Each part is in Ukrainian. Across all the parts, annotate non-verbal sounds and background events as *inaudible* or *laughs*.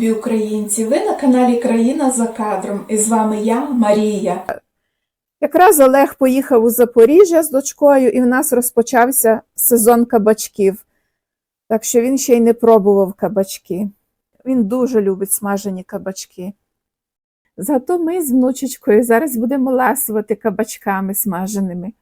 любі українці! Ви на каналі Країна за кадром і з вами я, Марія. Якраз Олег поїхав у Запоріжжя з дочкою, і в нас розпочався сезон кабачків. Так що він ще й не пробував кабачки. Він дуже любить смажені кабачки. Зато ми з внучечкою зараз будемо ласувати кабачками смаженими.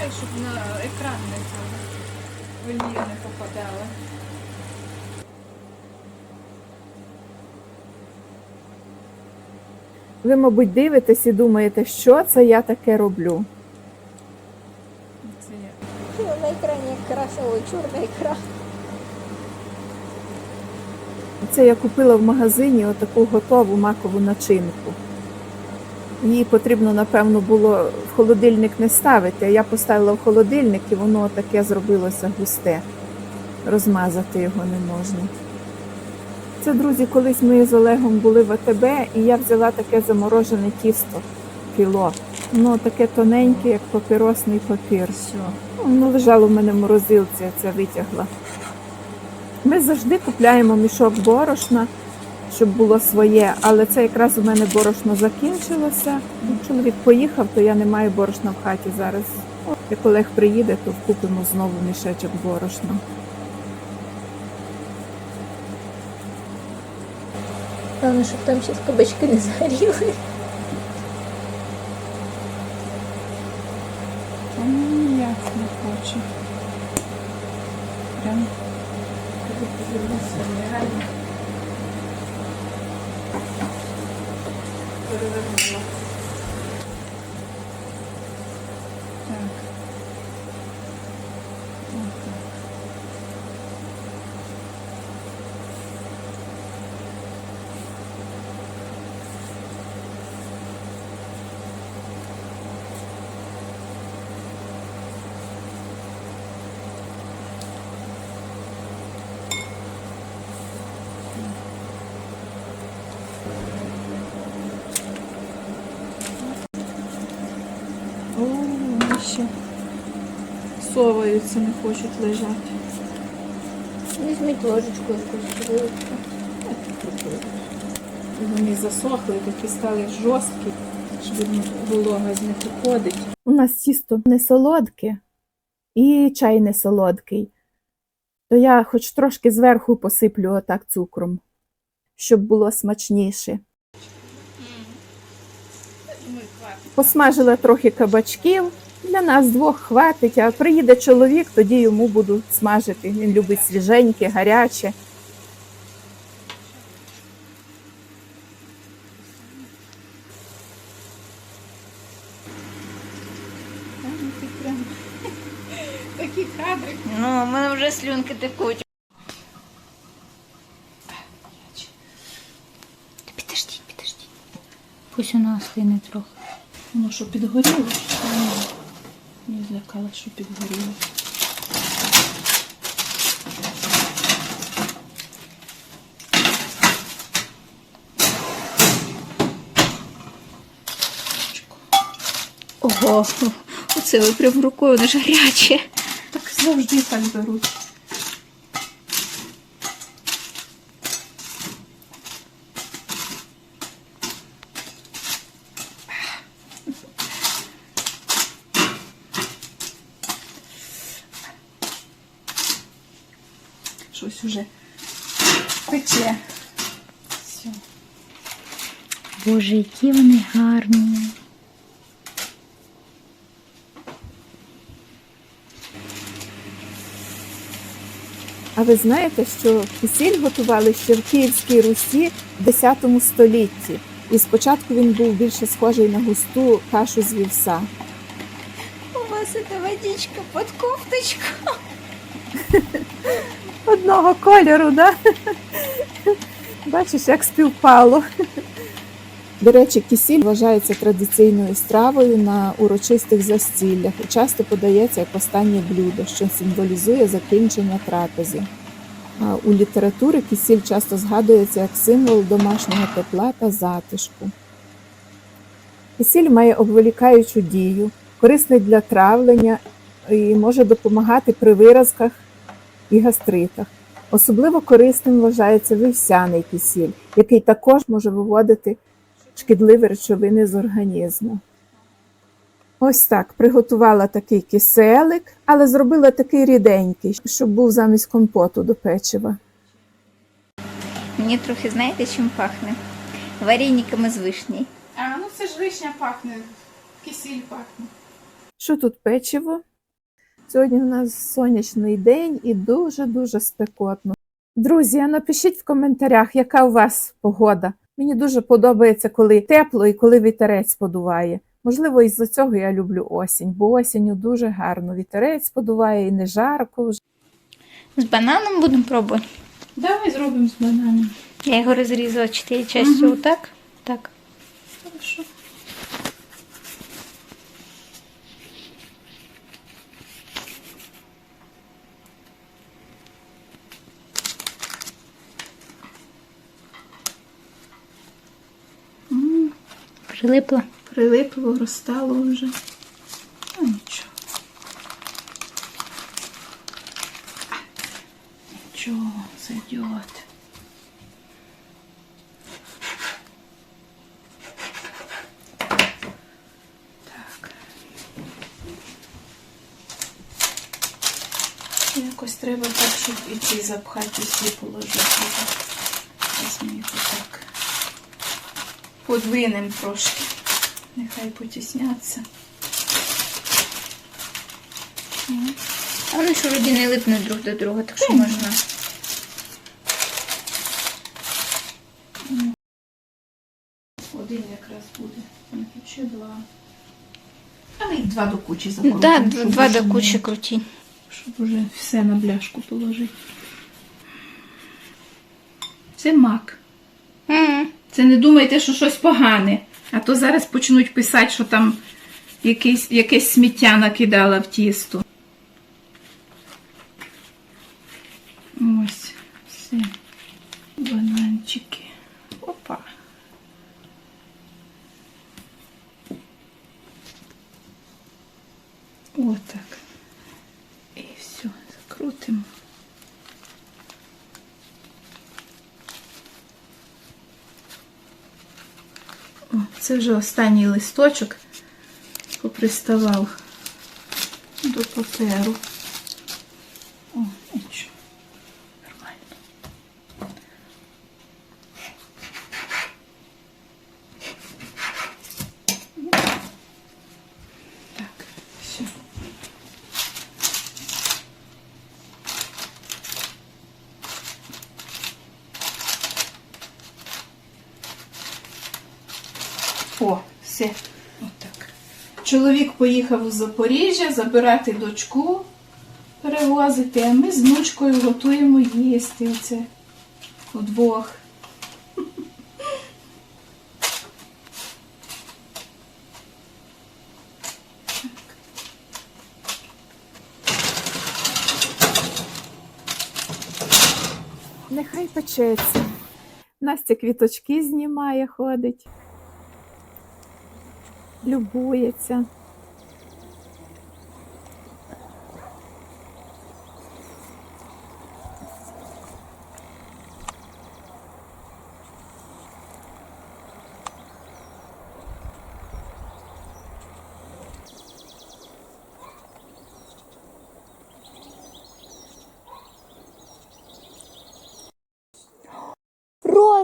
хай, щоб на екран не цього олія не попадала. Ви, мабуть, дивитесь і думаєте, що це я таке роблю. Це я. Что на экране красовый черный экран? Це я купила в магазині отаку готову макову начинку. Її потрібно, напевно, було в холодильник не ставити, а я поставила в холодильник і воно таке зробилося густе. Розмазати його не можна. Це, друзі, колись ми з Олегом були в АТБ, і я взяла таке заморожене тісто кіло. Воно таке тоненьке, як папіросний папір. Все. Воно лежало в мене в морозилці, я це витягла. Ми завжди купляємо мішок борошна, щоб було своє, але це якраз у мене борошно закінчилося. Чоловік поїхав, то я не маю борошна в хаті зараз. Як Олег приїде, то купимо знову мішечок борошна. Главное, чтобы там сейчас кабачки не загорелые. А ніяк не хоче. Прям Pero О, вони ще соваються, не хочуть лежати. Возьмите ложечку якусь велику. Вони засохли, такі стали жорсткі, що видно, волога з них уходить. У нас тісто не солодке і чай не солодкий. То я хоч трошки зверху посиплю отак цукром, щоб було смачніше. Посмажила трохи кабачків. Для нас двох хватить, а приїде чоловік, тоді йому буду смажити. Він любить свіженьке, гаряче. Такі кадри. Ну, у мене вже слюнки текуть. Підождіть, підождіть. Пусть воно остине трохи. Воно що підгоріло? Я злякала, що підгоріло. Ого, оце ви прям рукою, воно ж гаряче. Так завжди так беруть. Щось уже пече. Все. Боже, які вони гарні. А ви знаєте, що кисіль готували ще в Київській Русі в X столітті. І спочатку він був більше схожий на густу кашу з вівса. У вас эта водичка под кофточку. Одного кольору, да? Бачиш, як співпало. До речі, кисіль вважається традиційною стравою на урочистих застіллях і часто подається як останнє блюдо, що символізує закінчення трапези. У літературі кисіль часто згадується як символ домашнього тепла та затишку. Кисіль має обволікаючу дію, корисний для травлення і може допомагати при виразках і гастритах. Особливо корисним вважається вівсяний кисіль, який також може виводити шкідливі речовини з організму. Ось так приготувала такий киселик, але зробила такий ріденький, щоб був замість компоту до печива. Мені трохи знаєте, чим пахне? Варениками з вишні. А, ну це ж вишня пахне, кисіль пахне. Що тут печиво? Сьогодні у нас сонячний день і дуже-дуже спекотно. Друзі, напишіть в коментарях, яка у вас погода. Мені дуже подобається, коли тепло і коли вітерець подуває. Можливо, із-за цього я люблю осінь, бо осінню дуже гарно. Вітерець подуває і не жарко вже. З бананом будемо пробувати. Давай зробимо з бананом. Я його розрізала чотири частини. угу. Отак. Так. Хорошо. Прилипло. Прилипло, розстало вже. Ну нічого. Нічого, зайдет. Так. Якось треба так, щоб і ці запхати всі положити. Зараз ми їх так подвинем трошки. Нехай потісняться. А вони ж вроді не липнуть друг до друга, так що можна. Один якраз буде. Ще два. А ми їх два до кучі Так, да, два до кучі круті. Щоб уже все на бляшку положити. Це мак. Це не думайте, що щось погане. А то зараз почнуть писати, що там якесь, якесь сміття накидала в тісто. Ось, все. Бананчики. Опа. Отак. І все, закрутимо. О, це вже останній листочок поприставав до паперу. О, нічого. Нормально. Так, все. О, все. Отак. Чоловік поїхав у Запоріжжя забирати дочку, перевозити, а ми з внучкою готуємо їсти оце удвох. Нехай печеться. Настя квіточки знімає, ходить, любується.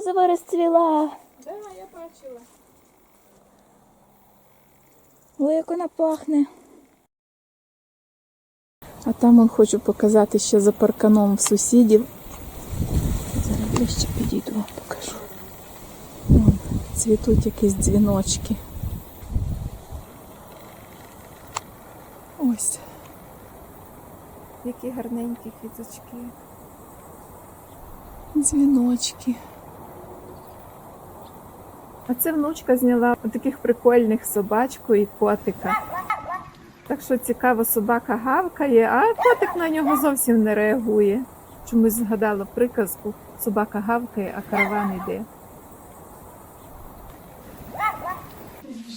Розова розцвіла. Так, я бачила. Ой, як вона пахне. А там он хочу показати ще за парканом в сусідів. Зараз ближче підійду, вам покажу. Вон, цвітуть якісь дзвіночки. Ось. Які гарненькі квіточки. Дзвіночки. А це внучка зняла таких прикольних собачку і котика. Так що цікаво, собака гавкає, а котик на нього зовсім не реагує. Чомусь згадала приказку: собака гавкає, а караван йде.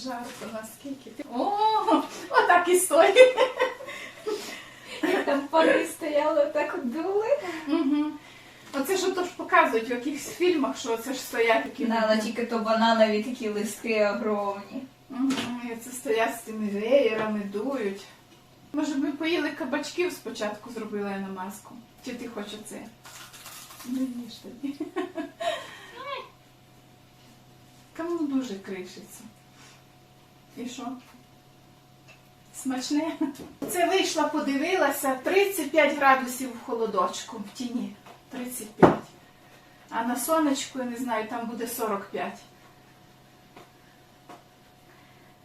жарко, наскільки ти. О, отак і стоїть. Там пани стояли, так от дули. Угу. Оце ж то ж показують в якихось фільмах, що це ж стоять такі. На, тільки то бананові такі листки огромні. Угу. І це стоять з цими веєрами, дують. Може, б ми поїли кабачків спочатку, зробила я намазку. Чи ти хочеш це? Не їж тоді. Кому дуже кришиться. І що? Смачне? Це вийшла, подивилася, 35 градусів в холодочку, в тіні. 35. А на сонечку, я не знаю, там буде 45.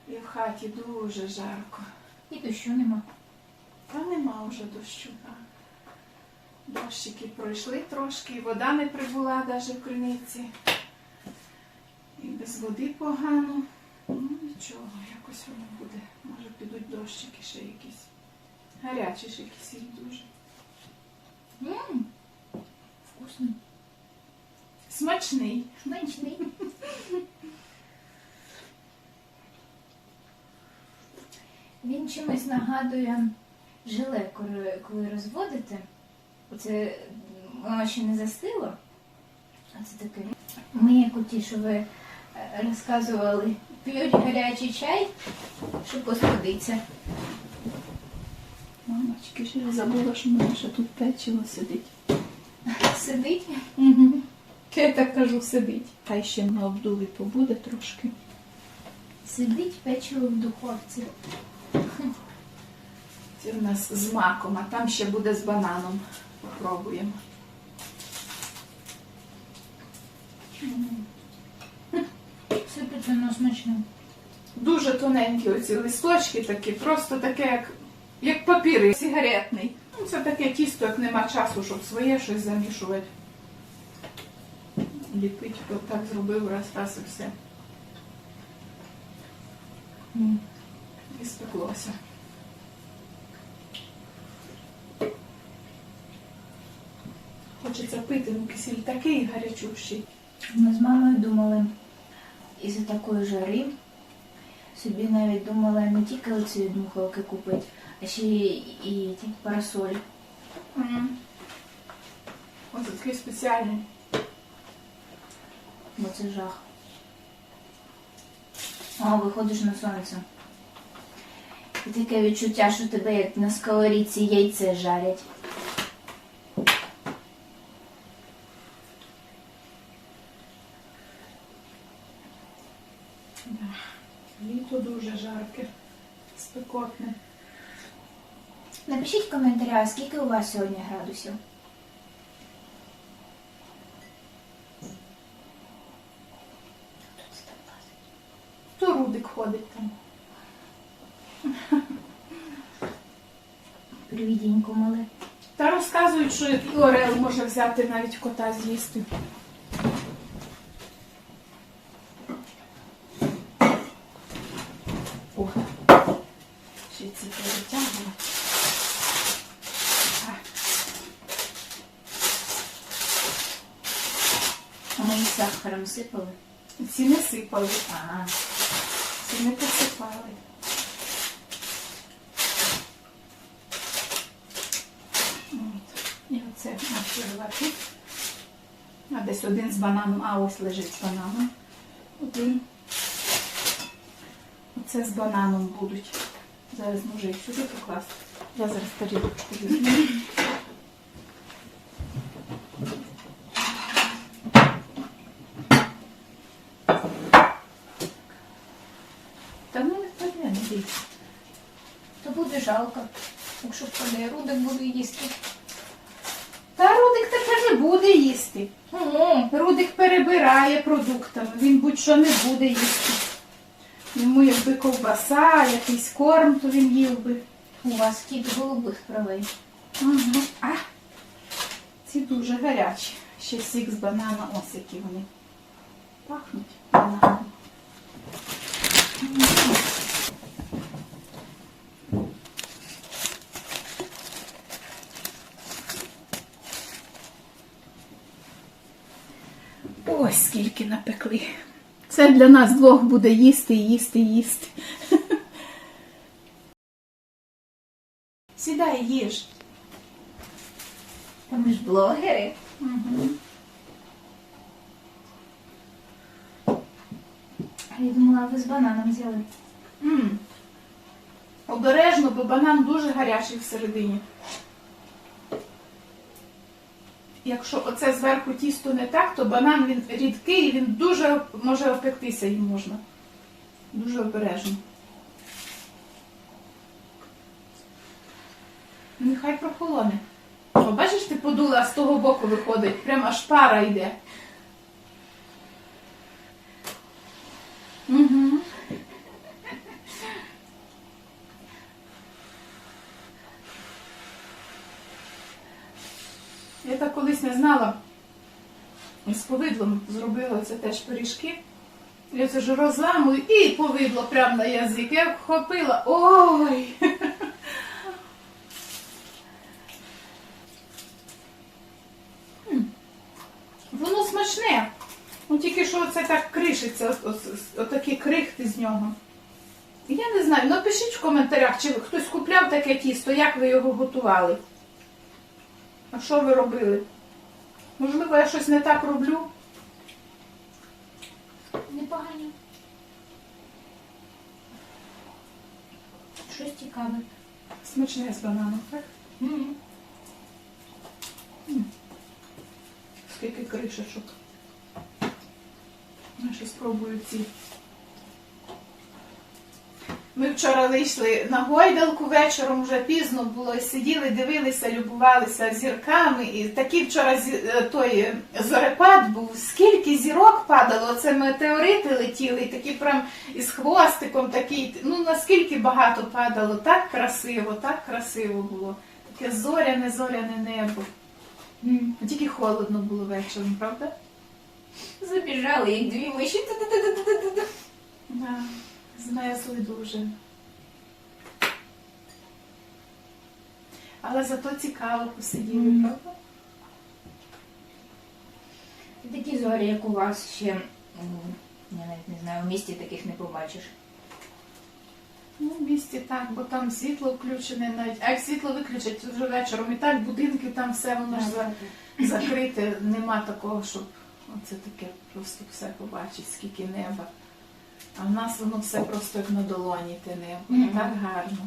І в хаті дуже жарко. І дощу нема. Та нема вже дощу. так. Дощики пройшли трошки, і вода не прибула навіть в криниці. І без води погано. Ну нічого, якось воно буде. Може підуть дощики ще якісь. Гарячі ж якісь дуже. Ммм, вкусно. Смачний. Смачний. Він чимось нагадує желе, коли, коли розводите. Оце воно ще не застило. А це таке. Ми, як у ті, що ви е, розказували, п'ють гарячий чай, щоб остудиться. Мамочки, ще я забула, що мене ще тут печиво сидить. Сидить. Угу. Я так кажу, сидить. Хай ще на обдуві побуде трошки. Сидить печиво в духовці. Це в нас з маком, а там ще буде з бананом. Попробуємо. Сипеться воно смачне. Дуже тоненькі оці листочки такі, просто таке, як, як папір сигаретний. Ну, це таке тісто, як нема часу, щоб своє щось замішувати. Ліпить, от так зробив раз, раз і все. І спеклося. Хочеться пити, ну кисіль такий гарячущий. Ми з мамою думали, із-за такої жари собі навіть думала не тільки оці дмухалки купити, а ще й і ті парасолі. Угу. Ось такий спеціальний. Бо це жах. О, виходиш на сонце. І таке відчуття, що тебе як на сковорідці яйце жарять. Жарке, спекотне. Напишіть в коментарях, скільки у вас сьогодні градусів. То Рудик ходить там. Привіденько мале. Та розказують, що і Орел може взяти навіть кота з'їсти. О, ще ці перетягнули. А, А ми їх сахаром сипали. Ці не сипали, Ага. ці не посипали. От. І оце наші лаки. А десь один з бананом, а ось лежить з бананом. Один. Оце з бананом будуть. Зараз може їх сюди покласти. Я зараз тарілочку візьму. Та ну не впаде, не бійся. То буде жалко, якщо впаде, рудик буде їсти. Та Рудик таке не буде їсти. Ого. Рудик перебирає продуктами, він будь-що не буде їсти. Йому якби ковбаса, якийсь корм, то він їв би. У вас кіт голубих правий. Угу. А, ці дуже гарячі. Ще сік з банана, ось які вони. Пахнуть бананом. Ось скільки напекли. Це для нас двох буде їсти, їсти, їсти. *laughs* Сідай, їж. Та ми ж блогери. А я думала, ви з бананом взяли. м Обережно, бо банан дуже гарячий всередині. Якщо оце зверху тісто не так, то банан він рідкий і він дуже може опектися їм можна. Дуже обережно. Нехай прохолоне. О, бачиш, ти подула, з того боку виходить, прямо аж пара йде. Угу. Я так колись не знала. З повидлом зробила це теж пиріжки. Я це ж розламую і повидло прямо на язик. Я вхопила. Ой! Воно смачне. Ну тільки що це так кришиться, от, от, отакі крихти з нього. Я не знаю, напишіть в коментарях, чи хтось купляв таке тісто, як ви його готували. А що ви робили? Можливо, я щось не так роблю. Непогані. Щось цікаве. Смачне з бананом, так? М. Скільки кришечок. Я ще спробую ці. Ми вчора вийшли на гойдалку вечором, вже пізно було, і сиділи, дивилися, любувалися зірками. І такий вчора е, той е, зорепад був. Скільки зірок падало, це метеорити летіли, і такі прям із хвостиком, такий, ну наскільки багато падало, так красиво, так красиво було. Таке зоряне, зоряне небо. Тільки холодно було вечором, правда? Забіжали, як дві миші. Да, змерзли дуже. Але зато цікаво посиділи, Мгм. правда? Такі зорі, як у вас ще, я навіть не знаю, в місті таких не побачиш. Ну, в місті так, бо там світло включене навіть. А як світло виключать то вже вечором, і так будинки там все воно ж за- закрите. Нема такого, щоб оце таке просто все побачить, скільки неба. А в нас воно все просто як на долоні небо. І Мгм. Так гарно.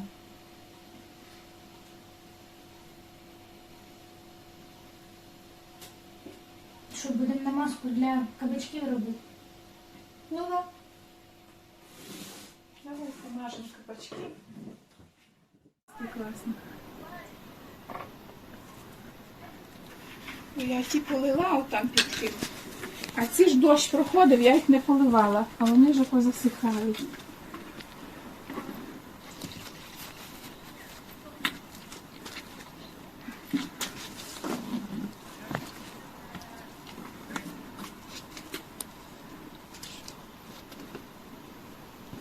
Що, будемо намазку для кабачків робити? Ну да. Давай помажемо кабачки. Прекрасно. Я ті полила отам під. А ці ж дощ проходив, я їх не поливала, а вони вже позасихають.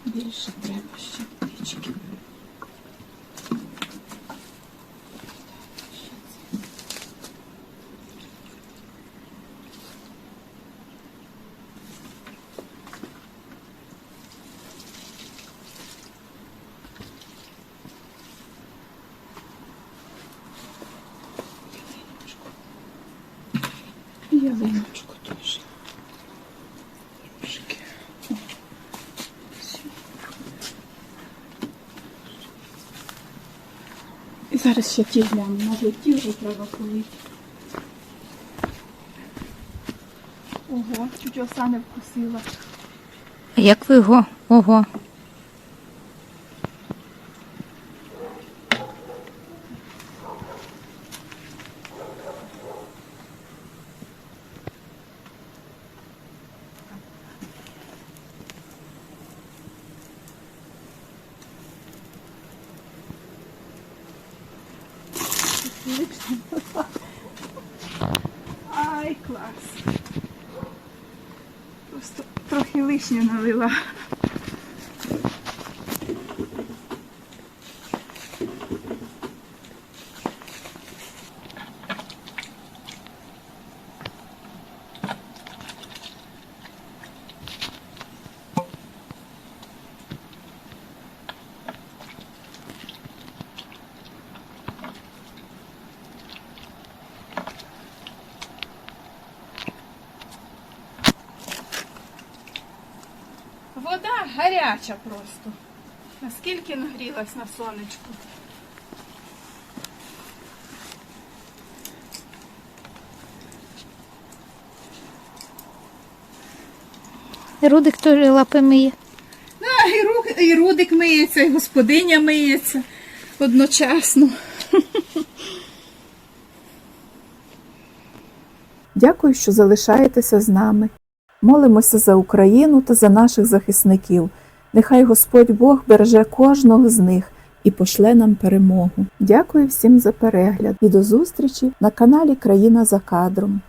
Більше треба ще Зараз ще ті гляну, може ті треба полити. Ого, чуть оса не вкусила. Як ви його? Ого. Ай, клас. Просто трохи лишнє налила. Гаряча просто. Наскільки нагрілась на сонечку. Рудик теж лапи миє. А, і, рук, і Рудик миється, і господиня миється одночасно. *laughs* Дякую, що залишаєтеся з нами. Молимося за Україну та за наших захисників. Нехай Господь Бог береже кожного з них і пошле нам перемогу. Дякую всім за перегляд і до зустрічі на каналі Країна за кадром.